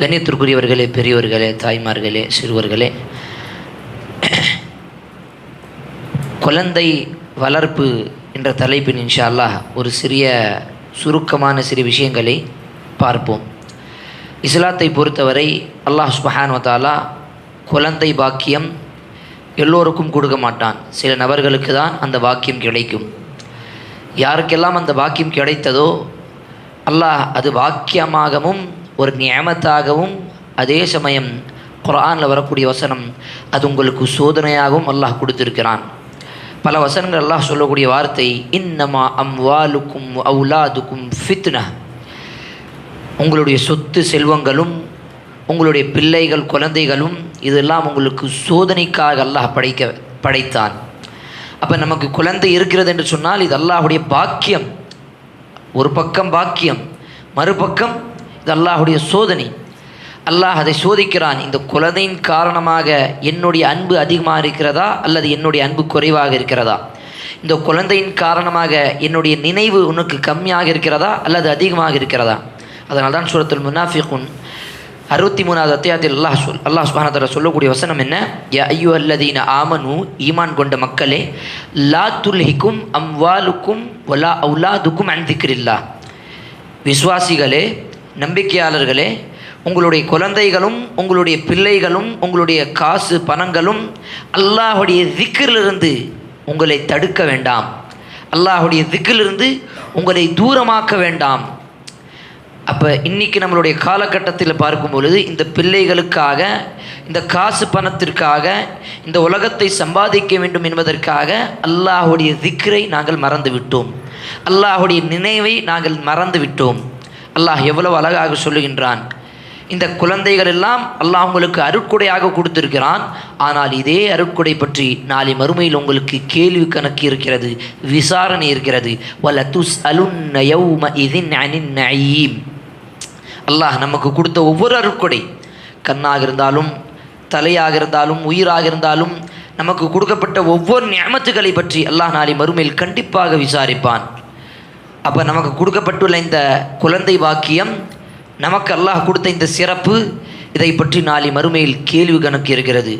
கண்ணியத்திற்குரியவர்களே பெரியவர்களே தாய்மார்களே சிறுவர்களே. குழந்தை வளர்ப்பு என்ற தலைப்பின் இன்ஷா அல்லாஹ் ஒரு சிறிய சுருக்கமான சிறு விஷயங்களை பார்ப்போம். இஸ்லாத்தை பொறுத்தவரை அல்லாஹ் சுபஹான் வதாலா குழந்தை பாக்கியம் எல்லோருக்கும் கொடுக்க மாட்டான். சில நபர்களுக்கு தான் அந்த வாக்கியம் கிடைக்கும். யாருக்கெல்லாம் அந்த வாக்கியம் கிடைத்ததோ அல்லாஹ் அது வாக்கியமாகவும் ஒரு நியமத்தாகவும் அதே சமயம் குரானில் வரக்கூடிய வசனம் அது உங்களுக்கு சோதனையாகவும் அல்லாஹ் கொடுத்திருக்கிறான். பல வசனங்கள் அல்லாஹ் சொல்லக்கூடிய வார்த்தை இன்னமா அம்வாலுக்கும் அவுலாதுக்கும் ஃபித்னா உங்களுடைய சொத்து செல்வங்களும் உங்களுடைய பிள்ளைகள் குழந்தைகளும் இதெல்லாம் உங்களுக்கு சோதனைக்காக அல்லாஹ் படைக்க படைத்தான். அப்போ நமக்கு குழந்தை இருக்கிறது என்று சொன்னால் இது அல்லாஹுடைய பாக்கியம். ஒரு பக்கம் பாக்கியம் மறுபக்கம் இது அல்லாஹுடைய சோதனை. அல்லாஹ் அதை சோதிக்கிறான். இந்த குழந்தையின் காரணமாக என்னுடைய அன்பு அதிகமாக இருக்கிறதா? அல்லது என்னுடைய அன்பு குறைவாக இருக்கிறதா? இந்த குழந்தையின் காரணமாக என்னுடைய நினைவு உனக்கு கம்மியாக இருக்கிறதா? அல்லது அதிகமாக இருக்கிறதா? அதனால் தான் சூரத்துல் முனாஃபிகுன் அறுபத்தி மூணாவது அத்தியாயத்தில் அல்லாஹ் சொல் அல்லாஹ் சுபானத்தில் சொல்லக்கூடிய வசனம் என்ன? யா ஐயோ அல்லதீன ஆமனு ஈமான் கொண்ட மக்களே லா துல்ஹிக்கும் அம்வாலுக்கும் ஒலா அவுலாதுக்கும் அன்திக்கிரில்லா விசுவாசிகளே நம்பிக்கையாளர்களே உங்களுடைய குழந்தைகளும் உங்களுடைய பிள்ளைகளும் உங்களுடைய காசு பணங்களும் அல்லாஹுடைய திக்கிலிருந்து உங்களை தடுக்க வேண்டாம். அல்லாஹுடைய திக்கிலிருந்து உங்களை தூரமாக்க வேண்டாம். அப்போ இன்றைக்கி நம்மளுடைய காலகட்டத்தில் பார்க்கும் பொழுது இந்த பிள்ளைகளுக்காக இந்த காசு பணத்திற்காக இந்த உலகத்தை சம்பாதிக்க வேண்டும் என்பதற்காக அல்லாஹுடைய திக்கரை நாங்கள் மறந்துவிட்டோம். அல்லாஹுடைய நினைவை நாங்கள் மறந்து விட்டோம் அல்லாஹ் எவ்வளவு அழகாக சொல்லுகின்றான். இந்த குழந்தைகள் எல்லாம் அல்லாஹ் உங்களுக்கு அருட்கொடையாக கொடுத்திருக்கிறான். ஆனால் இதே அருட்கொடை பற்றி நாளை மறுமையில் உங்களுக்கு கேள்வி கணக்கு இருக்கிறது விசாரணை இருக்கிறது. வல துஸ் அலுன்ன நயீம். அல்லாஹ் நமக்கு கொடுத்த ஒவ்வொரு அருட்கொடை கண்ணாக இருந்தாலும் தலையாக இருந்தாலும் உயிராக இருந்தாலும் நமக்கு கொடுக்கப்பட்ட ஒவ்வொரு நியமத்துக்களை பற்றி அல்லாஹ் நாளை மறுமையில் கண்டிப்பாக விசாரிப்பான். அப்போ நமக்கு கொடுக்கப்பட்டுள்ள இந்த குழந்தை வாக்கியம் நமக்கு அல்லாஹ் கொடுத்த இந்த சிறப்பு இதை பற்றி நாளை மறுமையில் கேள்வி கணக்கு இருக்கிறது.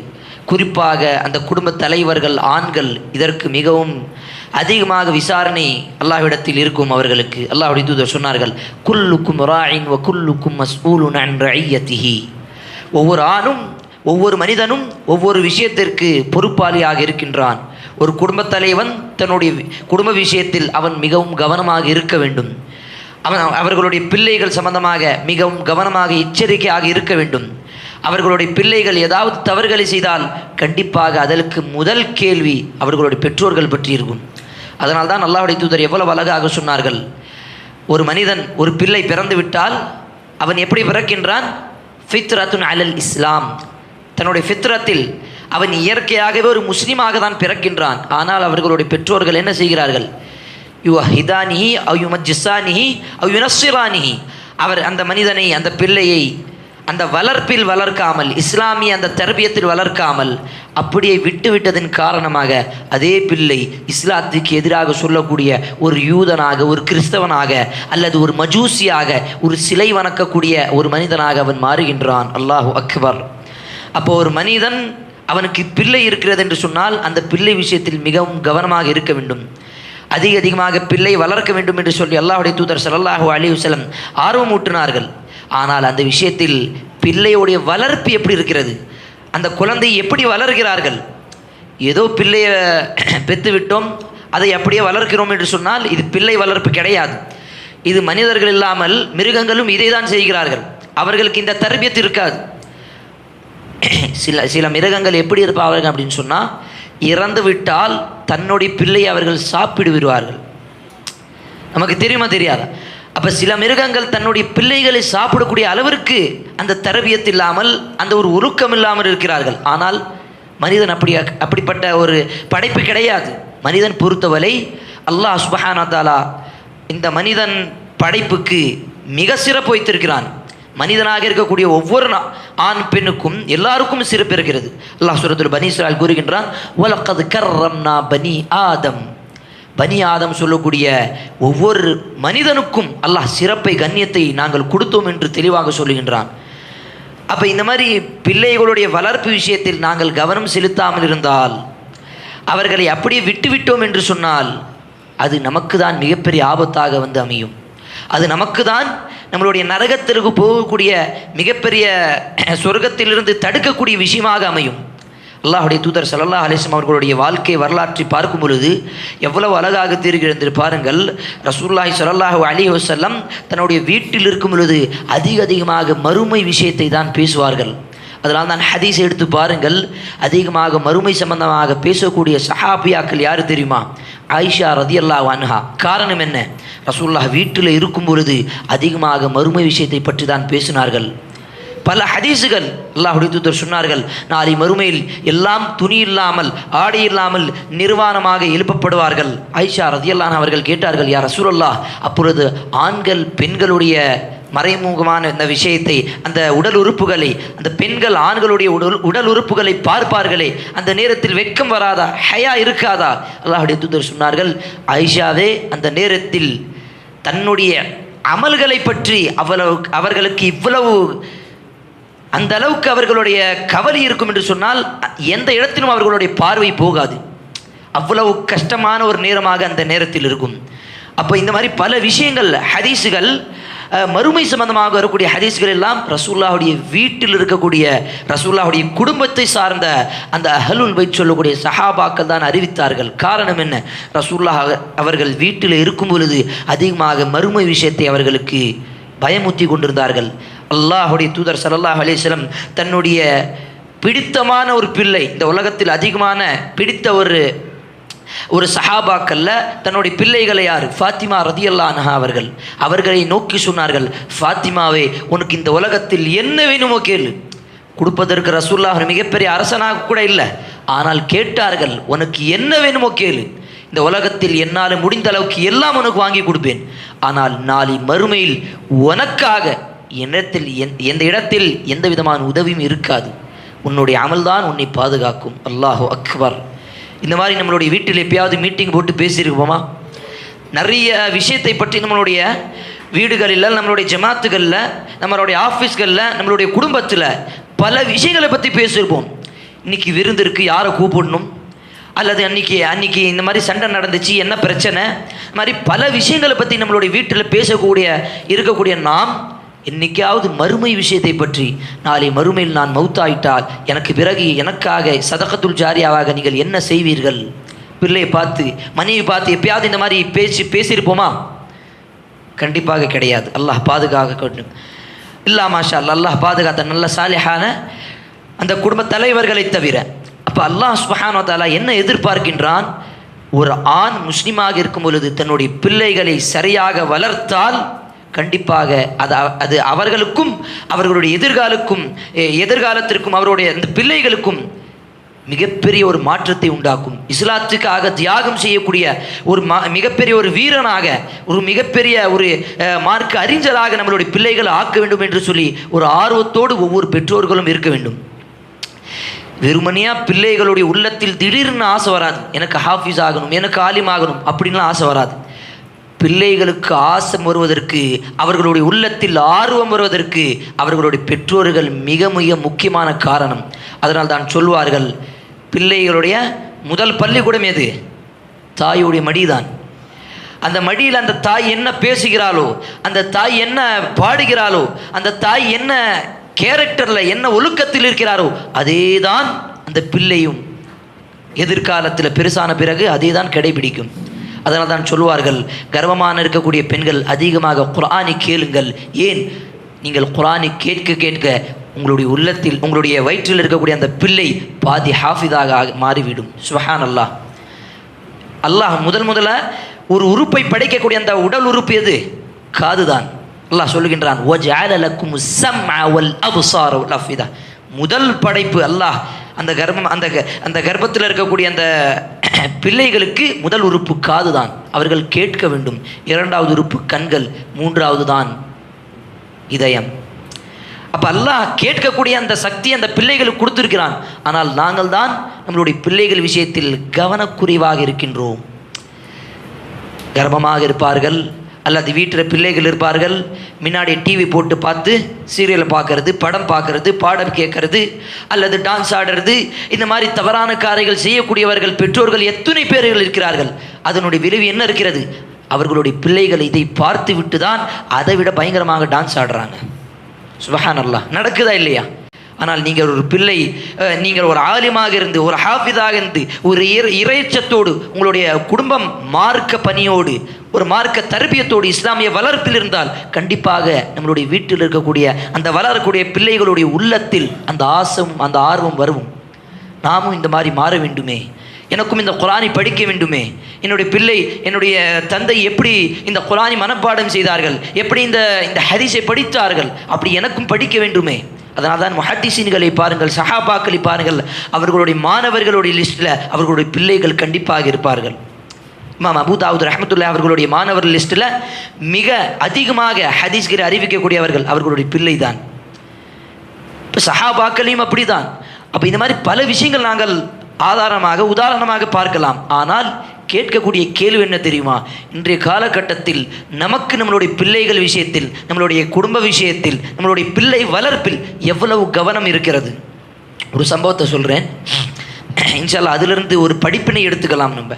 குறிப்பாக அந்த குடும்ப தலைவர்கள் ஆண்கள் இதற்கு மிகவும் அதிகமாக விசாரணை அல்லாஹ்விடத்தில் இருக்கும் அவர்களுக்கு. அல்லாஹுடைய தூதர் சொன்னார்கள் குல்லுக்கும் ராயின் வ குல்லுக்கும் மஸ்ஊலுன் அன் ஒவ்வொரு ஆணும் ஒவ்வொரு மனிதனும் ஒவ்வொரு விஷயத்திற்கு பொறுப்பாளியாக இருக்கின்றான். ஒரு குடும்பத் தலைவன் தன்னுடைய குடும்ப விஷயத்தில் அவன் மிகவும் கவனமாக இருக்க வேண்டும். அவன் அவர்களுடைய பிள்ளைகள் சம்பந்தமாக மிகவும் கவனமாக எச்சரிக்கையாக இருக்க வேண்டும். அவர்களுடைய பிள்ளைகள் ஏதாவது தவறுகளை செய்தால் கண்டிப்பாக அதற்கு முதல் கேள்வி அவர்களுடைய பெற்றோர்கள் பற்றி இருக்கும். அதனால் தான் அல்லாஹுடைய தூதர் எவ்வளவு அழகாக சொன்னார்கள். ஒரு மனிதன் ஒரு பிள்ளை பிறந்து விட்டால் அவன் எப்படி பிறக்கின்றான்? ஃபித்ரத்துன் அலல் இஸ்லாம். தன்னுடைய ஃபித்ரத்தில் அவன் இயற்கையாகவே ஒரு முஸ்லீமாக தான் பிறக்கின்றான். ஆனால் அவர்களுடைய பெற்றோர்கள் என்ன செய்கிறார்கள்? யு ஹிதானிஹி அவ் யு மஜ்ஜிசானிஹி அவர் அந்த மனிதனை அந்த பிள்ளையை அந்த வளர்ப்பில் வளர்க்காமல் இஸ்லாமிய அந்த தர்பியத்தில் வளர்க்காமல் அப்படியே விட்டுவிட்டதன் காரணமாக அதே பிள்ளை இஸ்லாத்துக்கு எதிராக சொல்லக்கூடிய ஒரு யூதனாக ஒரு கிறிஸ்தவனாக அல்லது ஒரு மஜூசியாக ஒரு சிலை வணக்கக்கூடிய ஒரு மனிதனாக அவன் மாறுகின்றான். அல்லாஹு அக்பர். அப்போ ஒரு மனிதன் அவனுக்கு பிள்ளை இருக்கிறது என்று சொன்னால் அந்த பிள்ளை விஷயத்தில் மிகவும் கவனமாக இருக்க வேண்டும். அதிக அதிகமாக பிள்ளை வளர்க்க வேண்டும் என்று சொல்லி அல்லாஹுடைய தூதர் சல்லாஹூ அலி வசலம் ஆர்வமூட்டினார்கள். ஆனால் அந்த விஷயத்தில் பிள்ளையுடைய வளர்ப்பு எப்படி இருக்கிறது? அந்த குழந்தை எப்படி வளர்கிறார்கள்? ஏதோ பிள்ளையை பெற்று விட்டோம் அதை அப்படியே வளர்க்கிறோம் என்று சொன்னால் இது பிள்ளை வளர்ப்பு கிடையாது. இது மனிதர்கள் இல்லாமல் மிருகங்களும் இதை தான் செய்கிறார்கள். அவர்களுக்கு இந்த தரபியத்து இருக்காது. சில சில மிருகங்கள் எப்படி இருப்பார்கள் அப்படின்னு சொன்னால் இறந்து விட்டால் தன்னுடைய பிள்ளை அவர்கள் சாப்பிடு விடுவார்கள் நமக்கு தெரியுமா தெரியாதா? அப்போ சில மிருகங்கள் தன்னுடைய பிள்ளைகளை சாப்பிடக்கூடிய அளவிற்கு அந்த தரபியத்து இல்லாமல் அந்த ஒரு உருக்கம் இல்லாமல் இருக்கிறார்கள். ஆனால் மனிதன் அப்படி அப்படிப்பட்ட ஒரு படைப்பு கிடையாது. மனிதன் பொறுத்தவரை அல்லாஹ் சுபஹானா தாலா இந்த மனிதன் படைப்புக்கு மிக சிறப்பு வைத்திருக்கிறான். மனிதனாக இருக்கக்கூடிய ஒவ்வொரு நா- ஆண் பெண்ணுக்கும் எல்லாருக்கும் சிறப்பு இருக்கிறது அல்லாஹ் சுரத்துல் பனி கூறுகின்றான் உலகது கர்ரம்னா பனி ஆதம். பனி ஆதம் சொல்லக்கூடிய ஒவ்வொரு மனிதனுக்கும் அல்லாஹ் சிறப்பை கண்ணியத்தை நாங்கள் கொடுத்தோம் என்று தெளிவாக சொல்லுகின்றான். அப்போ இந்த மாதிரி பிள்ளைகளுடைய வளர்ப்பு விஷயத்தில் நாங்கள் கவனம் செலுத்தாமல் இருந்தால் அவர்களை அப்படியே விட்டுவிட்டோம் என்று சொன்னால் அது நமக்கு தான் மிகப்பெரிய ஆபத்தாக வந்து அமையும். அது நமக்கு தான் நம்மளுடைய நரகத்திற்கு போகக்கூடிய மிகப்பெரிய சொர்க்கத்திலிருந்து தடுக்கக்கூடிய விஷயமாக அமையும். அல்லாஹுடைய தூதர் ஸல்லல்லாஹு அலிஸ்லாம் அவர்களுடைய வாழ்க்கை வரலாற்றை பார்க்கும் பொழுது எவ்வளவு அழகாக தீர்கிறது பாருங்கள். ரசூல்லாஹி ஸல்லல்லாஹு அலி வசல்லம் தன்னுடைய வீட்டில் இருக்கும் பொழுது அதிக அதிகமாக மறுமை விஷயத்தை தான் பேசுவார்கள். அதனால் தான் ஹதீஸ் எடுத்து பாருங்கள். அதிகமாக மறுமை சம்பந்தமாக பேசக்கூடிய சஹாபியாக்கள் யார் தெரியுமா? ஆயிஷா ரதியல்லாஹு வான்ஹா காரணம் என்ன? ரசூல்லா வீட்டில் இருக்கும் பொழுது அதிகமாக மறுமை விஷயத்தை பற்றி தான் பேசினார்கள். பல ஹதீஸுகள் அல்லாஹுடைய தூதர் சொன்னார்கள். நாளை மறுமையில் எல்லாம் துணி இல்லாமல் ஆடை இல்லாமல் நிர்வாணமாக எழுப்பப்படுவார்கள். ஐஷா ரதியல்லான் அவர்கள் கேட்டார்கள் யார் ரசூலல்லா அப்பொழுது ஆண்கள் பெண்களுடைய மறைமுகமான இந்த விஷயத்தை அந்த உடல் உறுப்புகளை அந்த பெண்கள் ஆண்களுடைய உடல் உடல் உறுப்புகளை பார்ப்பார்களே அந்த நேரத்தில் வெட்கம் வராதா ஹயா இருக்காதா? அல்லாஹுடைய தூதர் சொன்னார்கள் ஐஷாவே அந்த நேரத்தில் தன்னுடைய அமல்களை பற்றி அவ்வளவு அவர்களுக்கு இவ்வளவு அந்த அளவுக்கு அவர்களுடைய கவலை இருக்கும் என்று சொன்னால் எந்த இடத்திலும் அவர்களுடைய பார்வை போகாது. அவ்வளவு கஷ்டமான ஒரு நேரமாக அந்த நேரத்தில் இருக்கும். அப்போ இந்த மாதிரி பல விஷயங்கள் ஹதீஸுகள் மறுமை சம்பந்தமாக வரக்கூடிய ஹதீஸ்கள் எல்லாம் ரசூல்லாவுடைய வீட்டில் இருக்கக்கூடிய ரசூல்லாவுடைய குடும்பத்தை சார்ந்த அந்த அஹலுல் பைத் சொல்லக்கூடிய சஹாபாக்கள் தான் அறிவித்தார்கள். காரணம் என்ன? ரசூல்லா அவர்கள் வீட்டில் இருக்கும் பொழுது அதிகமாக மறுமை விஷயத்தை அவர்களுக்கு பயமுத்தி கொண்டிருந்தார்கள். அல்லாஹுடைய தூதர் சல்லாஹ் அலிஸ்லம் தன்னுடைய பிடித்தமான ஒரு பிள்ளை இந்த உலகத்தில் அதிகமான பிடித்த ஒரு ஒரு சஹாபாக்கல்ல தன்னுடைய பிள்ளைகளை யார்? ஃபாத்திமா ரதியல்லா அன்ஹா அவர்கள். அவர்களை நோக்கி சொன்னார்கள் ஃபாத்திமாவே உனக்கு இந்த உலகத்தில் என்ன வேணுமோ கேளு. கொடுப்பதற்கு ரசூல்லாஹ் மிகப்பெரிய அரசனாக கூட இல்லை. ஆனால் கேட்டார்கள் உனக்கு என்ன வேணுமோ கேளு. இந்த உலகத்தில் என்னால் முடிந்த அளவுக்கு எல்லாம் உனக்கு வாங்கி கொடுப்பேன். ஆனால் நாளை மறுமையில் உனக்காக என்னிடத்தில் எந் எந்த இடத்தில் எந்த விதமான உதவியும் இருக்காது. உன்னுடைய அமல்தான் உன்னை பாதுகாக்கும். அல்லாஹோ அக்பர். இந்த மாதிரி நம்மளுடைய வீட்டில் எப்பயாவது மீட்டிங் போட்டு பேசியிருப்போமா? நிறைய விஷயத்தை பற்றி நம்மளுடைய வீடுகளில் நம்மளுடைய ஜமாத்துகளில் நம்மளுடைய ஆஃபீஸ்களில் நம்மளுடைய குடும்பத்தில் பல விஷயங்களை பற்றி பேசியிருப்போம். இன்னைக்கு விருந்திற்கு யாரை கூப்பிடணும்? அல்லது அன்னைக்கு அன்னைக்கு இந்த மாதிரி சண்டை நடந்துச்சு என்ன பிரச்சனை? இந்த மாதிரி பல விஷயங்களை பற்றி நம்மளுடைய வீட்டில் பேசக்கூடிய இருக்கக்கூடிய நாம் என்னைக்காவது மறுமை விஷயத்தை பற்றி நாளை மறுமையில் நான் மௌத்தாயிட்டால் எனக்கு பிறகு எனக்காக சதகத்துல் ஜாரியாவாக நீங்கள் என்ன செய்வீர்கள்? பிள்ளையை பார்த்து மனைவி பார்த்து எப்பயாவது இந்த மாதிரி பேசி பேசியிருப்போமா? கண்டிப்பாக கிடையாது. அல்லாஹ் பாதுகாக்க வேண்டும். இல்லா மாஷா அல்லாஹ் அல்லாஹ் பாதுகாத்த நல்ல சாலிஹான அந்த குடும்ப தலைவர்களை தவிர அப்போ அல்லாஹ் சுஹானோ தாலா என்ன எதிர்பார்க்கின்றான்? ஒரு ஆண் முஸ்லீமாக இருக்கும் பொழுது தன்னுடைய பிள்ளைகளை சரியாக வளர்த்தால் கண்டிப்பாக அது அது அவர்களுக்கும் அவர்களுடைய எதிர்காலுக்கும் எதிர்காலத்திற்கும் அவருடைய அந்த பிள்ளைகளுக்கும் மிகப்பெரிய ஒரு மாற்றத்தை உண்டாக்கும். இஸ்லாத்துக்காக தியாகம் செய்யக்கூடிய ஒரு மிகப்பெரிய ஒரு வீரனாக ஒரு மிகப்பெரிய ஒரு மார்க்க அறிஞராக நம்மளுடைய பிள்ளைகளை ஆக்க வேண்டும் என்று சொல்லி ஒரு ஆர்வத்தோடு ஒவ்வொரு பெற்றோர்களும் இருக்க வேண்டும். வெறுமனையா பிள்ளைகளுடைய உள்ளத்தில் திடீர்னு ஆசை வராது. எனக்கு ஹாஃபிஸ் ஆகணும் எனக்கு ஆலிம் ஆகணும் அப்படின்லாம் ஆசை வராது. பிள்ளைகளுக்கு ஆசை வருவதற்கு அவர்களுடைய உள்ளத்தில் ஆர்வம் வருவதற்கு அவர்களுடைய பெற்றோர்கள் மிக மிக முக்கியமான காரணம். அதனால் தான் சொல்வார்கள் பிள்ளைகளுடைய முதல் பள்ளிக்கூடம் எது? தாயுடைய மடிதான். அந்த மடியில் அந்த தாய் என்ன பேசுகிறாளோ அந்த தாய் என்ன பாடுகிறாளோ அந்த தாய் என்ன கேரக்டரில் என்ன ஒழுக்கத்தில் இருக்கிறாரோ அதே தான் அந்த பிள்ளையும் எதிர்காலத்தில் பெருசான பிறகு அதே தான் கடைபிடிக்கும். அதனால் தான் சொல்வார்கள் கர்வமான இருக்கக்கூடிய பெண்கள் அதிகமாக குரானை கேளுங்கள். ஏன்? நீங்கள் குரானை கேட்க கேட்க உங்களுடைய உள்ளத்தில் உங்களுடைய வயிற்றில் இருக்கக்கூடிய அந்த பிள்ளை பாதி ஹாஃபிதாக ஆகி- மாறிவிடும். சுஹான் அல்லாஹ் அல்லாஹ் முதல் முதல்ல ஒரு உறுப்பை படைக்கக்கூடிய அந்த உடல் உறுப்பு எது? காதுதான். அல்லாஹ் சொல்லுகின்றான் முதல் படைப்பு அல்லாஹ் அந்த கர்ப்பம் அந்த அந்த கர்ப்பத்தில் இருக்கக்கூடிய அந்த பிள்ளைகளுக்கு முதல் உறுப்பு காது தான் அவர்கள் கேட்க வேண்டும். இரண்டாவது உறுப்பு கண்கள் மூன்றாவது தான் இதயம். அப்போ அல்லாஹ் கேட்கக்கூடிய அந்த சக்தி அந்த பிள்ளைகளுக்கு கொடுத்துருக்கிறான். ஆனால் நாங்கள் தான் நம்மளுடைய பிள்ளைகள் விஷயத்தில் கவனக்குறைவாக இருக்கின்றோம். கர்ப்பமாக இருப்பார்கள் அல்லது வீட்டில் பிள்ளைகள் இருப்பார்கள் முன்னாடி டிவி போட்டு பார்த்து சீரியலை பார்க்கறது படம் பார்க்கறது பாடம் கேட்கறது அல்லது டான்ஸ் ஆடுறது இந்த மாதிரி தவறான காரியங்கள் செய்யக்கூடியவர்கள் பெற்றோர்கள் எத்தனை பேர்கள் இருக்கிறார்கள்? அதனுடைய விளைவு என்ன இருக்கிறது? அவர்களுடைய பிள்ளைகள் இதை பார்த்து விட்டு தான் அதை விட பயங்கரமாக டான்ஸ் ஆடுறாங்க. சுபஹான் அல்லா நடக்குதா இல்லையா? ஆனால் நீங்கள் ஒரு பிள்ளை நீங்கள் ஒரு ஆலிமாக இருந்து ஒரு ஹாஃபிதாக இருந்து ஒரு இறைச்சத்தோடு உங்களுடைய குடும்பம் மார்க்க பணியோடு ஒரு மார்க்க தர்பியத்தோடு இஸ்லாமிய வளர்ப்பில் இருந்தால் கண்டிப்பாக நம்மளுடைய வீட்டில் இருக்கக்கூடிய அந்த வளரக்கூடிய பிள்ளைகளுடைய உள்ளத்தில் அந்த ஆசம் அந்த ஆர்வம் வரும் நாமும் இந்த மாதிரி மாற வேண்டுமே. எனக்கும் இந்த குரானை படிக்க வேண்டுமே. என்னுடைய பிள்ளை என்னுடைய தந்தை எப்படி இந்த குரானை மனப்பாடம் செய்தார்கள் எப்படி இந்த இந்த ஹரிசை படித்தார்கள் அப்படி எனக்கும் படிக்க வேண்டுமே. அதனால் தான் முஹத்திசீன்களை பாருங்கள் சஹாபாக்களை பாருங்கள் அவர்களுடைய மாணவர்களுடைய லிஸ்ட்டில் அவர்களுடைய பிள்ளைகள் கண்டிப்பாக இருப்பார்கள். இமாம் அபு தாவூத் ரஹமத்துல்லா அவர்களுடைய மாணவர் லிஸ்ட்டில் மிக அதிகமாக ஹதீஸ்களை அறிவிக்கக்கூடியவர்கள் அவர்களுடைய பிள்ளை தான் இப்போ சஹாபாக்களையும் அப்படிதான். அப்போ இந்த மாதிரி பல விஷயங்கள் நாங்கள் ஆதாரமாக உதாரணமாக பார்க்கலாம். ஆனால் கேட்கக்கூடிய கேள்வி என்ன தெரியுமா? இன்றைய காலகட்டத்தில் நமக்கு நம்மளுடைய பிள்ளைகள் விஷயத்தில் நம்மளுடைய குடும்ப விஷயத்தில் நம்மளுடைய பிள்ளை வளர்ப்பில் எவ்வளவு கவனம் இருக்கிறது? ஒரு சம்பவத்தை சொல்கிறேன் இன்ஷால்லா அதிலிருந்து ஒரு படிப்பினை எடுத்துக்கலாம் நம்ம.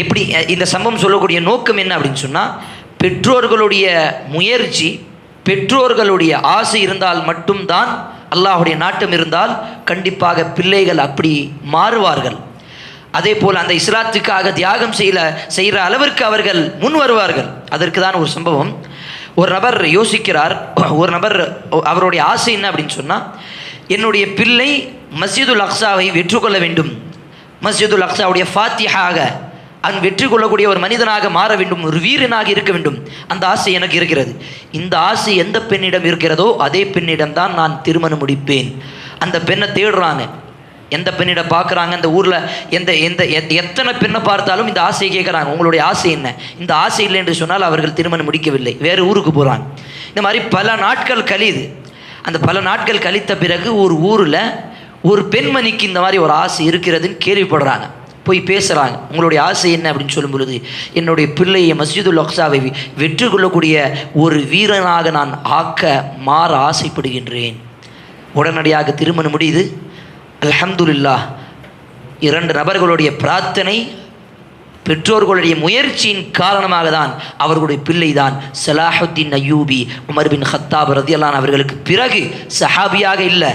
எப்படி இந்த சம்பவம் சொல்லக்கூடிய நோக்கம் என்ன அப்படின்னு சொன்னால் பெற்றோர்களுடைய முயற்சி பெற்றோர்களுடைய ஆசை இருந்தால் மட்டும்தான் அல்லாஹுடைய நாட்டம் இருந்தால் கண்டிப்பாக பிள்ளைகள் அப்படி மாறுவார்கள். அதே போல் அந்த இஸ்லாத்துக்காக தியாகம் செய்யல செய்கிற அளவிற்கு அவர்கள் முன் வருவார்கள். அதற்கு தான் ஒரு சம்பவம். ஒரு நபர் யோசிக்கிறார் ஒரு நபர் அவருடைய ஆசை என்ன அப்படின்னு சொன்னால் என்னுடைய பிள்ளை மஸ்ஜிதுல் அக்ஸாவை வெற்றி கொள்ள வேண்டும். மஸ்ஜிதுல் அக்ஸாவுடைய ஃபாத்தியாக அவன் வெற்றி கொள்ளக்கூடிய ஒரு மனிதனாக மாற வேண்டும். ஒரு வீரனாக இருக்க வேண்டும். அந்த ஆசை எனக்கு இருக்கிறது. இந்த ஆசை எந்த பெண்ணிடம் இருக்கிறதோ அதே பெண்ணிடம் தான் நான் திருமணம் முடிப்பேன். அந்த பெண்ணை தேடுறாங்க. எந்த பெண்ணிடம் பார்க்குறாங்க? அந்த ஊரில் எந்த எந்த எத்- எத்தனை பெண்ணை பார்த்தாலும் இந்த ஆசையை கேட்குறாங்க. உங்களுடைய ஆசை என்ன? இந்த ஆசை இல்லை என்று சொன்னால் அவர்கள் திருமணம் முடிக்கவில்லை. வேறு ஊருக்கு போகிறாங்க இந்த மாதிரி பல நாட்கள் கழியுது. அந்த பல நாட்கள் கழித்த பிறகு ஒரு ஊரில் ஒரு பெண்மணிக்கு இந்த மாதிரி ஒரு ஆசை இருக்கிறதுன்னு கேள்விப்படுறாங்க. போய் பேசுகிறாங்க உங்களுடைய ஆசை என்ன அப்படின்னு சொல்லும் பொழுது என்னுடைய பிள்ளையை மஸ்ஜிதுல் அக்ஸாவை வெற்றி கொள்ளக்கூடிய ஒரு வீரனாக நான் ஆக்க மாற ஆசைப்படுகின்றேன். உடனடியாக திருமணம் முடியுது. அல்ஹம்துலில்லாஹ் இரண்டு நபர்களுடைய பிரார்த்தனை பெற்றோர்களுடைய முயற்சியின் காரணமாக தான் அவர்களுடைய பிள்ளை தான் Salahuddin Ayyubi Umar bin Khattab ரதியல்லான் அவர்களுக்கு பிறகு சஹாபியாக இல்லை.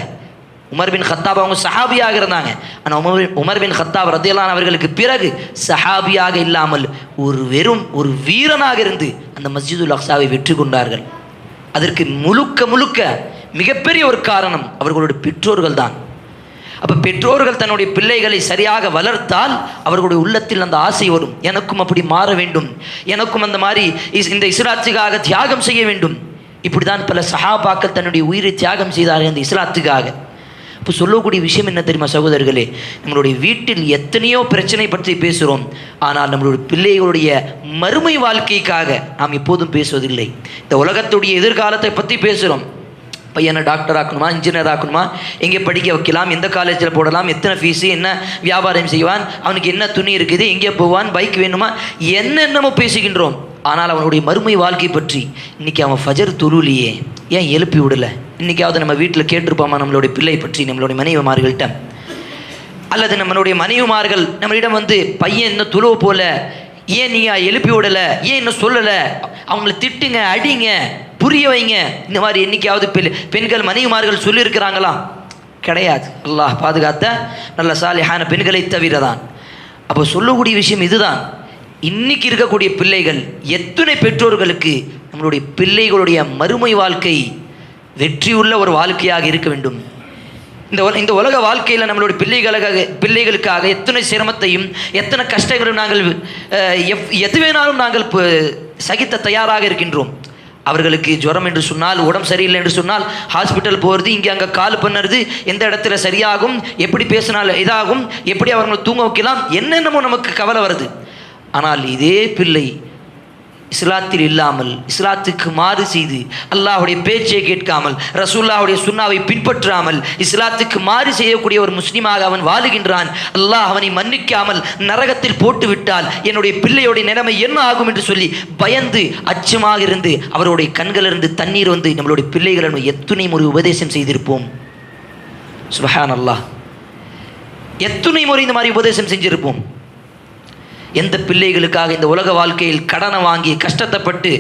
உமர் பின் ஹத்தாப் அவங்க சஹாபியாக இருந்தாங்க. ஆனால் Umar bin- Umar bin Khattab ரதியல்லான் அவர்களுக்கு பிறகு சஹாபியாக இல்லாமல் ஒரு வெறும் ஒரு வீரனாக இருந்து அந்த மஸ்ஜிதுல் அக்ஸாவை வெற்றி கொண்டார்கள். அதற்கு முழுக்க முழுக்க மிகப்பெரிய ஒரு காரணம் அவர்களுடைய பெற்றோர்கள் தான். அப்போ பெற்றோர்கள் தன்னுடைய பிள்ளைகளை சரியாக வளர்த்தால் அவர்களுடைய உள்ளத்தில் அந்த ஆசை வரும். எனக்கும் அப்படி மாற வேண்டும். எனக்கும் அந்த மாதிரி இஸ்- இந்த இஸ்லாத்துக்காக தியாகம் செய்ய வேண்டும். இப்படி தான் பல சஹாபாக்கள் தன்னுடைய உயிரை தியாகம் செய்தார்கள் அந்த இஸ்லாத்துக்காக. இப்போ சொல்லக்கூடிய விஷயம் என்ன தெரியுமா சகோதரர்களே? நம்மளுடைய வீட்டில் எத்தனையோ பிரச்சனை பற்றி பேசுகிறோம் ஆனால் நம்மளுடைய பிள்ளைகளுடைய மறுமை வாழ்க்கைக்காக நாம் எப்போதும் பேசுவதில்லை. இந்த உலகத்துடைய எதிர்காலத்தை பற்றி பேசுகிறோம் பையனை டாக்டர் ஆக்கணுமா இன்ஜினியர் ஆக்கணுமா எங்கே படிக்க வைக்கலாம் எந்த காலேஜில் போடலாம் எத்தனை ஃபீஸு என்ன வியாபாரம் செய்வான் அவனுக்கு என்ன துணி இருக்குது எங்கே போவான் பைக் வேணுமா என்னென்னமோ பேசுகின்றோம். ஆனால் அவனுடைய மறுமை வாழ்க்கை பற்றி இன்னைக்கு அவன் ஃபஜர் துருலியே ஏன் எழுப்பி விடலை? இன்னைக்காவது நம்ம வீட்டில் கேட்டிருப்போமா நம்மளுடைய பிள்ளை பற்றி நம்மளுடைய மனைவிமார்கள்ட்ட? அல்லது நம்மளுடைய மனைவிமார்கள் நம்மளிடம் வந்து பையன் இன்னும் துளுவ போல ஏன் நீங்க எழுப்பி விடலை ஏன் இன்னும் சொல்லலை? அவங்கள திட்டுங்க அடிங்க. புரிய வைங்க. இந்த மாதிரி என்னைக்காவது பெண் பெண்கள் மனைவிமார்கள் சொல்லியிருக்கிறாங்களா? கிடையாது. அல்லாஹ் பாதுகாத்த நல்ல சாலிஹான பெண்களை தவிர தான் அப்போ சொல்லக்கூடிய விஷயம் இதுதான். இன்னைக்கு இருக்கக்கூடிய பிள்ளைகள் எத்தனை பெற்றோர்களுக்கு நம்மளுடைய பிள்ளைகளுடைய மறுமை வாழ்க்கை வெற்றியுள்ள ஒரு வாழ்க்கையாக இருக்க வேண்டும்? இந்த உல- இந்த உலக வாழ்க்கையில் நம்மளுடைய பிள்ளைகளுக்காக பிள்ளைகளுக்காக எத்தனை சிரமத்தையும் எத்தனை கஷ்டங்களும் நாங்கள் எவ் எது வேணாலும் நாங்கள் சகித்த தயாராக இருக்கின்றோம். அவர்களுக்கு ஜுரம் என்று சொன்னால் உடம்பு சரியில்லை என்று சொன்னால் ஹாஸ்பிட்டல் போகிறது இங்கே அங்கே கால் பண்ணுறது எந்த இடத்துல சரியாகும் எப்படி பேசினால் இதாகும் எப்படி அவர்களை தூங்க வைக்கலாம் என்னென்னமோ நமக்கு கவலை வருது. ஆனால் இதே பிள்ளை இஸ்லாத்தில் இல்லாமல் இஸ்லாத்துக்கு மாறு செய்து அல்லாஹுடைய பேச்சை கேட்காமல் ரசூல்லாவுடைய சுன்னாவை பின்பற்றாமல் இஸ்லாத்துக்கு மாறு செய்யக்கூடிய ஒரு முஸ்லீமாக அவன் வாழுகின்றான். அல்லாஹ் அவனை மன்னிக்காமல் நரகத்தில் போட்டு விட்டால் என்னுடைய பிள்ளையுடைய நிலைமை என்ன ஆகும் என்று சொல்லி பயந்து அச்சமாக இருந்து அவருடைய கண்களிலிருந்து தண்ணீர் வந்து நம்மளுடைய பிள்ளைகளை எத்துணை முறை உபதேசம் செய்திருப்போம். சுபஹான் அல்லாஹ் எத்துணை முறை இந்த மாதிரி உபதேசம் செஞ்சிருப்போம். எந்த பிள்ளைகளுக்காக இந்த உலக வாழ்க்கையில் கடனை வாங்கி கஷ்டத்தைப்பட்டு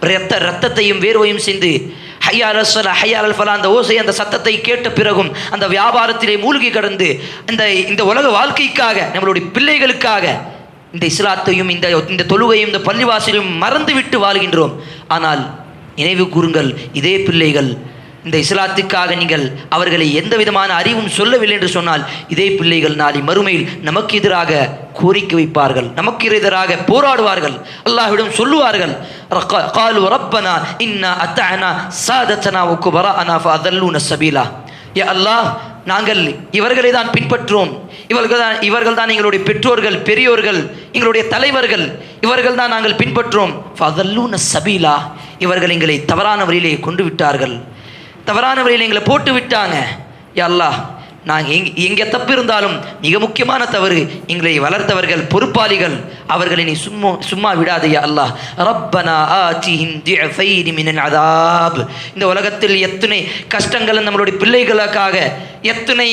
ரத்த ரத்தத்தையும் வேர்வையும் செய்து ஹையார் அஸ்வல ஹையார் அல்ஃபலா அந்த ஓசை அந்த சத்தத்தை கேட்ட பிறகும் அந்த வியாபாரத்திலே மூழ்கி கடந்து இந்த இந்த உலக வாழ்க்கைக்காக நம்மளுடைய பிள்ளைகளுக்காக இந்த இஸ்லாத்தையும் இந்த இந்த தொழுகையும் இந்த பள்ளிவாசலையும் மறந்து விட்டு வாழ்கின்றோம். ஆனால் நினைவு கூறுங்கள் இதே பிள்ளைகள் இந்த இஸ்லாத்துக்காக நீங்கள் அவர்களை எந்த விதமான அறிவும் சொல்லவில்லை என்று சொன்னால் இதே பிள்ளைகள் நாளை மறுமையில் நமக்கு எதிராக கோரிக்கை வைப்பார்கள். நமக்கு எதிராக போராடுவார்கள். அல்லாஹ்விடம் சொல்லுவார்கள் "ரக்க- காலு ரப்பனா இன்னா அத்தஅனா சாதத்தனா வகுபராஅனா ஃபஅதல்லூன சபீலா. அல்லாஹ் நாங்கள் இவர்களை தான் பின்பற்றுவோம். இவர்கள் தான் இவர்கள் தான் எங்களுடைய பெற்றோர்கள் பெரியோர்கள் எங்களுடைய தலைவர்கள் இவர்கள் தான் நாங்கள் பின்பற்றுவோம். ஃபஅதல்லூன சபீலா இவர்கள் எங்களை தவறான வழியிலே கொண்டு விட்டார்கள். தவறான வழியில் எங்களை போட்டு விட்டாங்க. யல்லா நாங்கள் எங் எங்கே தப்பு இருந்தாலும் மிக முக்கியமான தவறு எங்களை வளர்த்தவர்கள் பொறுப்பாளிகள் அவர்களை நீ சும்மா சும்மா விடாதையா அல்லாஹ். ரப்பனா ஆத்திஹிம் திஅஃபைனி மினல் அதாப். இந்த உலகத்தில் எத்தனை கஷ்டங்கள் நம்மளுடைய பிள்ளைகளுக்காக எத்தனை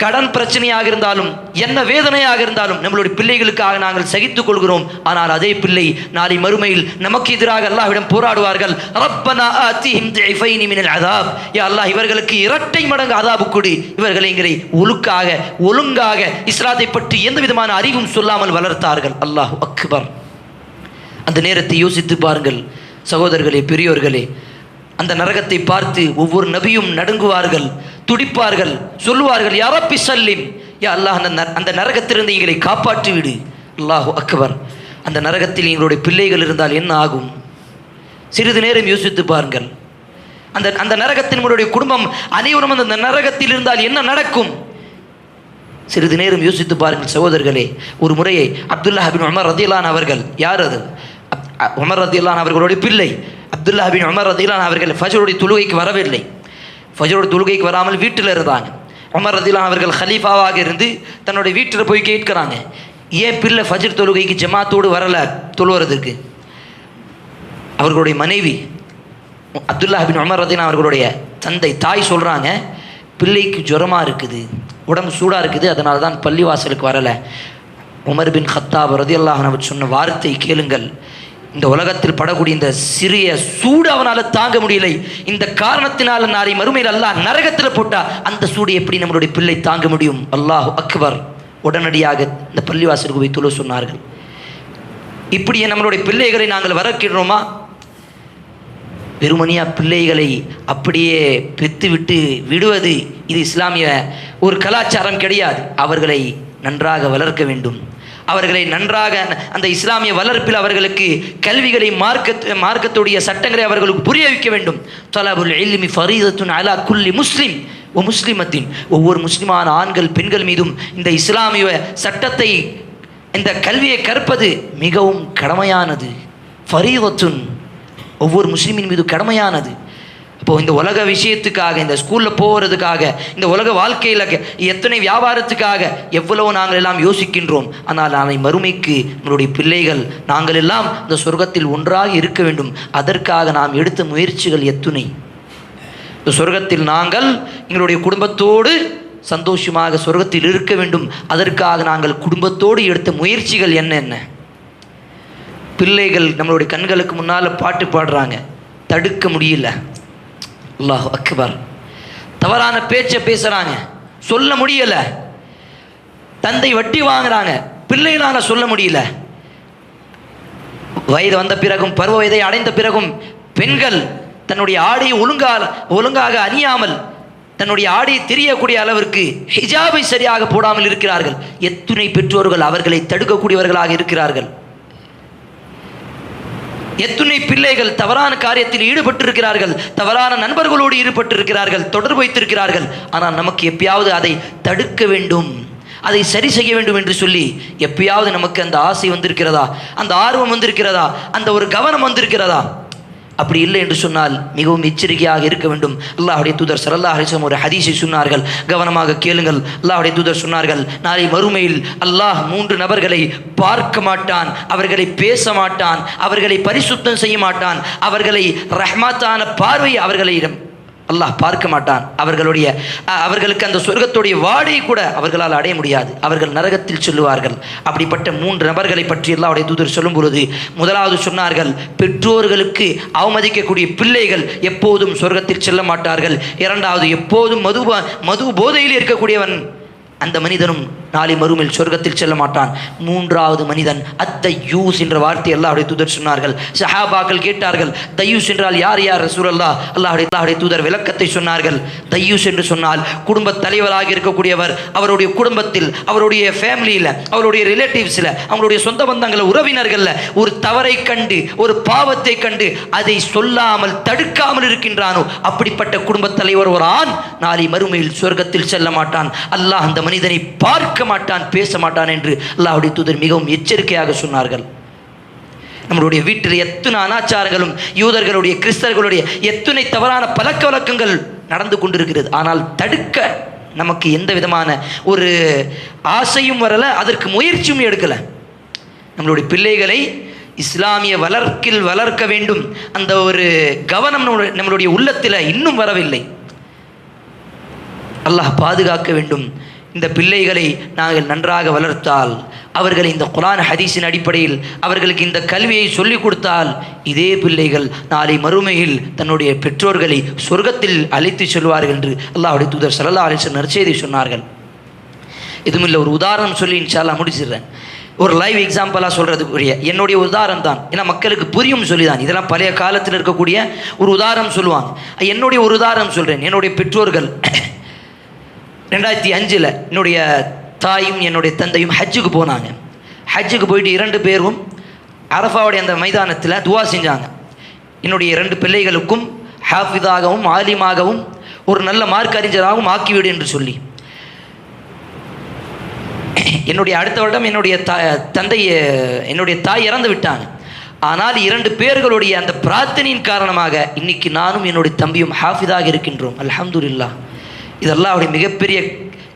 கடன் பிரச்சனையாக இருந்தாலும் என்ன வேதனையாக இருந்தாலும் நம்மளுடைய பிள்ளைகளுக்காக நாங்கள் சகித்துக் கொள்கிறோம். ஆனால் அதே பிள்ளை நாளை மறுமையில் நமக்கு எதிராக அல்லாஹ்விடம் போராடுவார்கள். அதாப் அல்லாஹ் இவர்களுக்கு இரட்டை மடங்கு அதாபு கொடு. இவர்களை எங்களை ஒழுக்காக ஒழுங்காக இஸ்லாத்தை பற்றி எந்த விதமான அறிவும் சொல்லாமல் வளர்த்தார்கள். அல்லாஹ் அக்பர். அந்த நேரத்தை யோசித்து பாருங்கள் சகோதரர்களே பெரியோர்களே. அந்த நரகத்தை பார்த்து ஒவ்வொரு நபியும் நடுங்குவார்கள் துடிப்பார்கள் சொல்லுவார்கள் யாரப்பி சல்லிம் யா அல்லாஹ் அந்த அந்த நரகத்திலிருந்து எங்களை காப்பாற்றி விடு. அல்லாஹு அக்பர். அந்த நரகத்தில் எங்களுடைய பிள்ளைகள் இருந்தால் என்ன ஆகும்? சிறிது நேரம் யோசித்து பாருங்கள். அந்த அந்த நரகத்தின் உங்களுடைய குடும்பம் அனைவரும் அந்த நரகத்தில் இருந்தால் என்ன நடக்கும்? சிறிது நேரம் யோசித்து பாருங்கள் சகோதரர்களே. ஒரு முறையை அப்துல்லா பின் உமர் ரதிலான் அவர்கள் யார் அது? அப்- உமர் ரதிலான் அவர்களுடைய பிள்ளை அப்துல்லா பின் உமர் ரதிலான் அவர்கள் ஃபஜருடைய தொழுகைக்கு வரவில்லை. ஃபஜருடைய தொழுகைக்கு வராமல் வீட்டில் இருந்தாங்க. உமர் ரதிலான் அவர்கள் ஹலீஃபாவாக இருந்து தன்னுடைய வீட்டில் போய் கேட்குறாங்க. ஏன் பிள்ளை ஃபஜர் தொழுகைக்கு ஜமாத்தோடு வரலை தொழுவுறதுக்கு? அவர்களுடைய மனைவி அப்துல்லா பின் உமர் ரதிலான் அவர்களுடைய தந்தை தாய் சொல்கிறாங்க பிள்ளைக்கு ஜுரமாக இருக்குது உடம்பு சூடாக இருக்குது அதனால தான் பள்ளிவாசலுக்கு வரலை. உமர் பின் ஹத்தாப் ரதியல்லாஹ் அவர் சொன்ன வார்த்தை கேளுங்கள். இந்த உலகத்தில் படக்கூடிய இந்த சிறிய சூடு அவனால் தாங்க முடியலை. இந்த காரணத்தினால் நாளை மறுமையில் அல்லாஹ் நரகத்தில் போட்டா அந்த சூடு எப்படி நம்மளுடைய பிள்ளை தாங்க முடியும்? அல்லாஹ் அக்பர். உடனடியாக இந்த பள்ளிவாசலுக்கு போய் தொழ சொன்னார்கள். இப்படியே நம்மளுடைய பிள்ளைகளை நாங்கள் வரக்கிறோமா வெறுமனியாக பிள்ளைகளை அப்படியே பெற்றுவிட்டு விடுவது இது இஸ்லாமிய ஒரு கலாச்சாரம் கிடையாது. அவர்களை நன்றாக வளர்க்க வேண்டும். அவர்களை நன்றாக அந்த இஸ்லாமிய வளர்ப்பில் அவர்களுக்கு கல்விகளை மார்க்க மார்க்கத்துடைய சட்டங்களை அவர்களுக்கு புரிய வைக்க வேண்டும். தொலாபுல் எல்மி ஃபரீதத்துன் அலா குல்லி முஸ்லீம் ஓ முஸ்லிமத்தின். ஒவ்வொரு முஸ்லிமான ஆண்கள் பெண்கள் மீதும் இந்த இஸ்லாமிய சட்டத்தை இந்த கல்வியை கற்பது மிகவும் கடமையானது. ஃபரீதத்துன் ஒவ்வொரு முஸ்லீமின் மீது கடமையானது. இப்போது இந்த உலக விஷயத்துக்காக இந்த ஸ்கூலில் போகிறதுக்காக இந்த உலக வாழ்க்கையில் எத்தனை வியாபாரத்துக்காக எவ்வளவு நாங்கள் எல்லாம் யோசிக்கின்றோம். ஆனால் நாளை மறுமைக்கு நம்மளுடைய பிள்ளைகள் நாங்கள் எல்லாம் இந்த சொர்க்கத்தில் ஒன்றாக இருக்க வேண்டும். அதற்காக நாம் எடுத்த முயற்சிகள் எத்துணை. இந்த சொர்க்கத்தில் நாங்கள் எங்களுடைய குடும்பத்தோடு சந்தோஷமாக சொர்க்கத்தில் இருக்க வேண்டும். அதற்காக நாங்கள் குடும்பத்தோடு எடுத்த முயற்சிகள் என்னென்ன பிள்ளைகள் நம்மளுடைய கண்களுக்கு முன்னால் பாட்டு பாடுறாங்க. தடுக்க முடியல. அல்லாஹ் அக்பர். தவறான பேச்சை பேசுகிறாங்க சொல்ல முடியல. தந்தை வட்டி வாங்குறாங்க. பிள்ளைகளால் சொல்ல முடியல. வயது வந்த பிறகும் பருவ வயதை அடைந்த பிறகும் பெண்கள் தன்னுடைய ஆடையை ஒழுங்கால் ஒழுங்காக அணியாமல் தன்னுடைய ஆடையை தெரியக்கூடிய அளவிற்கு ஹிஜாபை சரியாக போடாமல் இருக்கிறார்கள். எத்துணை பெற்றோர்கள் அவர்களை தடுக்கக்கூடியவர்களாக இருக்கிறார்கள். எத்துணை பிள்ளைகள் தவறான காரியத்தில் ஈடுபட்டிருக்கிறார்கள் தவறான நண்பர்களோடு ஈடுபட்டிருக்கிறார்கள் தொடர்பு வைத்திருக்கிறார்கள். ஆனால் நமக்கு எப்பயாவது அதை தடுக்க வேண்டும். அதை சரி செய்ய வேண்டும் என்று சொல்லி எப்பயாவது நமக்கு அந்த ஆசை வந்திருக்கிறதா? அந்த ஆர்வம் வந்திருக்கிறதா? அந்த ஒரு கவனம் வந்திருக்கிறதா? அப்படி இல்லை என்று சொன்னால் மிகவும் எச்சரிக்கையாக இருக்க வேண்டும். அல்லாஹுடைய தூதர் சல்லா ஹரிசம் ஒரு ஹதீஸை சொன்னார்கள். கவனமாக கேளுங்கள். அல்லாஹுடைய தூதர் சொன்னார்கள் நாளை மறுமையில் அல்லாஹ் மூன்று நபர்களை பார்க்க மாட்டான் அவர்களை பேச மாட்டான் அவர்களை பரிசுத்தம் செய்ய மாட்டான் அவர்களை ரஹ்மாத்தான பார்வை அவர்களிடம் அல்லாஹ் பார்க்க மாட்டான். அவர்களுடைய அவர்களுக்கு அந்த சொர்க்கத்துடைய வாடையை கூட அவர்களால் அடைய முடியாது. அவர்கள் நரகத்தில் சொல்லுவார்கள். அப்படிப்பட்ட மூன்று நபர்களை பற்றி அல்லாஹ்வுடைய தூதர் சொல்லும் பொழுது முதலாவது சொன்னார்கள் பெற்றோர்களுக்கு அவமதிக்கக்கூடிய பிள்ளைகள் எப்போதும் சொர்க்கத்தில் செல்ல மாட்டார்கள். இரண்டாவது எப்போதும் மது மது போதையில் இருக்கக்கூடியவன் அந்த மனிதனும் நாளை மறுமையில் சொர்க்கத்தில் செல்ல மாட்டான். மூன்றாவது மனிதன் அத்த யூஸ் என்ற வார்த்தை அல்லாஹுடைய தூதர் சொன்னார்கள். சஹாபாக்கள் கேட்டார்கள் தையூஸ் என்றால் யார் யார் ரசூலல்லா அல்லாஹுடைய அல்லாஹுடைய தூதர் விளக்கத்தை சொன்னார்கள். தையூஸ் என்று சொன்னால் குடும்ப தலைவராக இருக்கக்கூடியவர் அவருடைய குடும்பத்தில் அவருடைய ஃபேமிலியில் அவருடைய ரிலேட்டிவ்ஸில் அவங்களுடைய சொந்த பந்தங்கள் உறவினர்களில் ஒரு தவறை கண்டு ஒரு பாவத்தை கண்டு அதை சொல்லாமல் தடுக்காமல் இருக்கின்றானோ? அப்படிப்பட்ட குடும்பத் தலைவர் ஒரு ஆண் நாளை மறுமையில் சொர்க்கத்தில் செல்ல மாட்டான். அல்லாஹ் அந்த மனிதனை பார்க்க மாட்டான் பேச மாட்டான் என்று அல்லாஹுடைய தூதர் மிகவும் எச்சரிக்கையாக சொன்னார்கள். நம்மளுடைய வீட்டில் எத்தனை அனாச்சாரங்களும் யூதர்களுடைய கிறிஸ்தர்களுடைய எத்தனை தவறான பழக்க வழக்கங்கள் நடந்து கொண்டிருக்கிறது. ஆனால் தடுக்க நமக்கு எந்த விதமான ஒரு ஆசையும் வரலை அதற்கு முயற்சியும் எடுக்கலை. நம்மளுடைய பிள்ளைகளை இஸ்லாமிய வளர்க்கில் வளர்க்க வேண்டும் அந்த ஒரு கவனம் நம்மளுடைய உள்ளத்தில் இன்னும் வரவில்லை. அல்லாஹ் பாதுகாக்க வேண்டும். இந்த பிள்ளைகளை நாங்கள் நன்றாக வளர்த்தால் அவர்களை இந்த குரான் ஹதீஸின் அடிப்படையில் அவர்களுக்கு இந்த கல்வியை சொல்லிக் கொடுத்தால் இதே பிள்ளைகள் நாளை மறுமையில் தன்னுடைய பெற்றோர்களை சொர்க்கத்தில் அழைத்து செல்வார்கள் என்று அல்லாஹுடைய தூதர் சல்லா அலிசன் நற்செய்தி சொன்னார்கள். இதுவும் இல்லை ஒரு உதாரணம் சொல்லி இன்ஷால்லா முடிச்சிடுறேன். ஒரு லைவ் எக்ஸாம்பிளாக சொல்கிறதுக்குரிய என்னுடைய உதாரணம் தான். ஏன்னா மக்களுக்கு புரியும் சொல்லி தான் இதெல்லாம் பழைய காலத்தில் இருக்கக்கூடிய ஒரு உதாரணம் சொல்லுவாங்க. என்னுடைய ஒரு உதாரணம் சொல்கிறேன் என்னுடைய பெற்றோர்கள் ரெண்டாயிரத்தி அஞ்சில் என்னுடைய தாயும் என்னுடைய தந்தையும் ஹஜ்ஜுக்கு போனாங்க. ஹஜ்ஜுக்கு போயிட்டு இரண்டு பேரும் அரஃபாவுடைய அந்த மைதானத்தில் துவா செஞ்சாங்க. என்னுடைய இரண்டு பிள்ளைகளுக்கும் ஹாஃபிதாகவும் ஆலிமாகவும் ஒரு நல்ல மார்க் அறிஞராகவும் ஆக்கிவிடு என்று சொல்லி. என்னுடைய அடுத்த வருடம் என்னுடைய த தந்தை என்னுடைய தாய் இறந்து விட்டாங்க. ஆனால் இரண்டு பேர்களுடைய அந்த பிரார்த்தனையின் காரணமாக இன்னைக்கு நானும் என்னுடைய தம்பியும் ஹாஃபிதாக இருக்கின்றோம். அலமதுல்லா இதெல்லாம் அவருடைய மிகப்பெரிய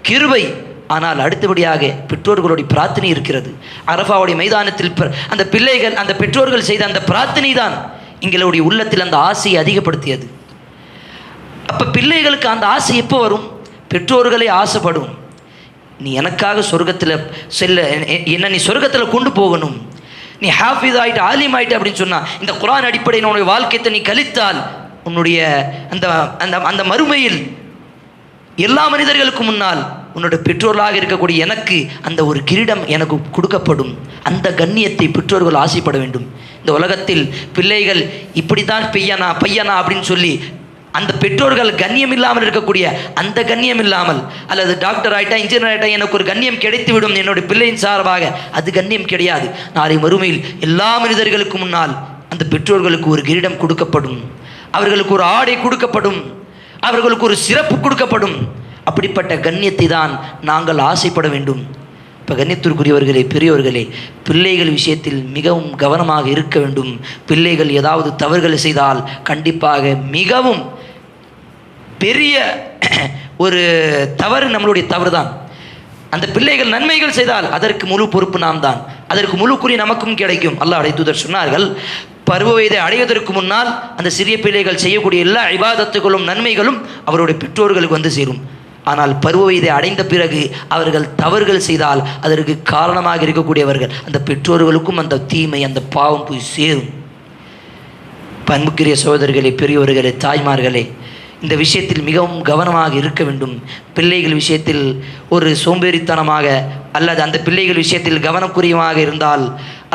கிருபை. ஆனால் அடுத்தபடியாக பெற்றோர்களுடைய பிரார்த்தனை இருக்கிறது. அரஃபாவுடைய மைதானத்தில் பிற- அந்த பிள்ளைகள் அந்த பெற்றோர்கள் செய்த அந்த பிரார்த்தனை தான் எங்களுடைய உள்ளத்தில் அந்த ஆசையை அதிகப்படுத்தியது. அப்போ பிள்ளைகளுக்கு அந்த ஆசை எப்போ வரும்? பெற்றோர்களே ஆசைப்படும். நீ எனக்காக சொர்க்கத்தில் செல்ல என்ன நீ சொர்க்கத்தில் கொண்டு போகணும். நீ ஹாஃபிஸ் ஆகிட்டு ஆலிம் ஆயிட்டு அப்படின்னு சொன்னால் இந்த குரான் அடிப்படையில் உன்னுடைய வாழ்க்கையை நீ கழித்தால் உன்னுடைய அந்த அந்த அந்த மறுமையில் எல்லா மனிதர்களுக்கும் முன்னால் உன்னோட பெற்றோர்களாக இருக்கக்கூடிய எனக்கு அந்த ஒரு கிரீடம் எனக்கு கொடுக்கப்படும். அந்த கண்ணியத்தை பெற்றோர்கள் ஆசைப்பட வேண்டும். இந்த உலகத்தில் பிள்ளைகள் இப்படி தான் பெய்யனா பையனா அப்படின்னு சொல்லி அந்த பெற்றோர்கள் கண்ணியம் இல்லாமல் இருக்கக்கூடிய அந்த கண்ணியம் இல்லாமல் அல்லது டாக்டர் ஆகிட்டா இன்ஜினியர் ஆகிட்டா எனக்கு ஒரு கண்ணியம் கிடைத்து விடும் என்னுடைய பிள்ளையின் சார்பாக அது கண்ணியம் கிடையாது. நாளை மறுமையில் எல்லா மனிதர்களுக்கு முன்னால் அந்த பெற்றோர்களுக்கு ஒரு கிரீடம் கொடுக்கப்படும். அவர்களுக்கு ஒரு ஆடை கொடுக்கப்படும். அவர்களுக்கு ஒரு சிறப்பு கொடுக்கப்படும். அப்படிப்பட்ட கண்ணியத்தை தான் நாங்கள் ஆசைப்பட வேண்டும். இப்போ கண்ணியத்திற்குரியவர்களே பெரியவர்களே பிள்ளைகள் விஷயத்தில் மிகவும் கவனமாக இருக்க வேண்டும். பிள்ளைகள் ஏதாவது தவறுகள் செய்தால் கண்டிப்பாக மிகவும் பெரிய ஒரு தவறு நம்மளுடைய தவறு தான். அந்த பிள்ளைகள் நன்மைகள் செய்தால் அதற்கு முழு பொறுப்பு நாம் தான். அதற்கு முழு குறி நமக்கும் கிடைக்கும். அல்லாஹ் தூதர் சொன்னார்கள் பருவ வயதை அடைவதற்கு முன்னால் அந்த சிறிய பிள்ளைகள் செய்யக்கூடிய எல்லா இபாதத்துகளும் நன்மைகளும் அவருடைய பெற்றோர்களுக்கு வந்து சேரும். ஆனால் பருவ வயதை அடைந்த பிறகு அவர்கள் தவறுகள் செய்தால் அதற்கு காரணமாக இருக்கக்கூடியவர்கள் அந்த பெற்றோர்களுக்கும் அந்த தீமை அந்த பாவம் போய் சேரும். பண்புக்குரிய சகோதரர்களே பெரியவர்களே தாய்மார்களே இந்த விஷயத்தில் மிகவும் கவனமாக இருக்க வேண்டும். பிள்ளைகள் விஷயத்தில் ஒரு சோம்பேறித்தனமாக அல்லது அந்த பிள்ளைகள் விஷயத்தில் கவனக்குரியமாக இருந்தால்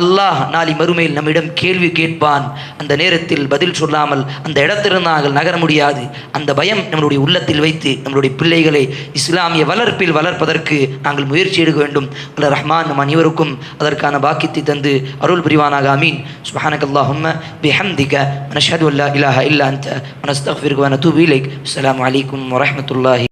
அல்லாஹ் நாளை மறுமையில் நம்மிடம் கேள்வி கேட்பான். அந்த நேரத்தில் பதில் சொல்லாமல் அந்த இடத்திலிருந்து நாங்கள் நகர முடியாது. அந்த பயம் நம்மளுடைய உள்ளத்தில் வைத்து நம்மளுடைய பிள்ளைகளை இஸ்லாமிய வளர்ப்பில் வளர்ப்பதற்கு நாங்கள் முயற்சி எடுக்க வேண்டும். அல்ல ரஹ்மான் நம் அனைவருக்கும் அதற்கான பாக்கியத்தை தந்து அருள் புரிவானாக. அமீன் சுஹானகல்லாஹும் பிஹம்திக. நஷது அல்லா இலாஹ இல்லா அந்த மனஸ்தஃபிர்குவான தூபிலைக் வரமத்துல்லாஹி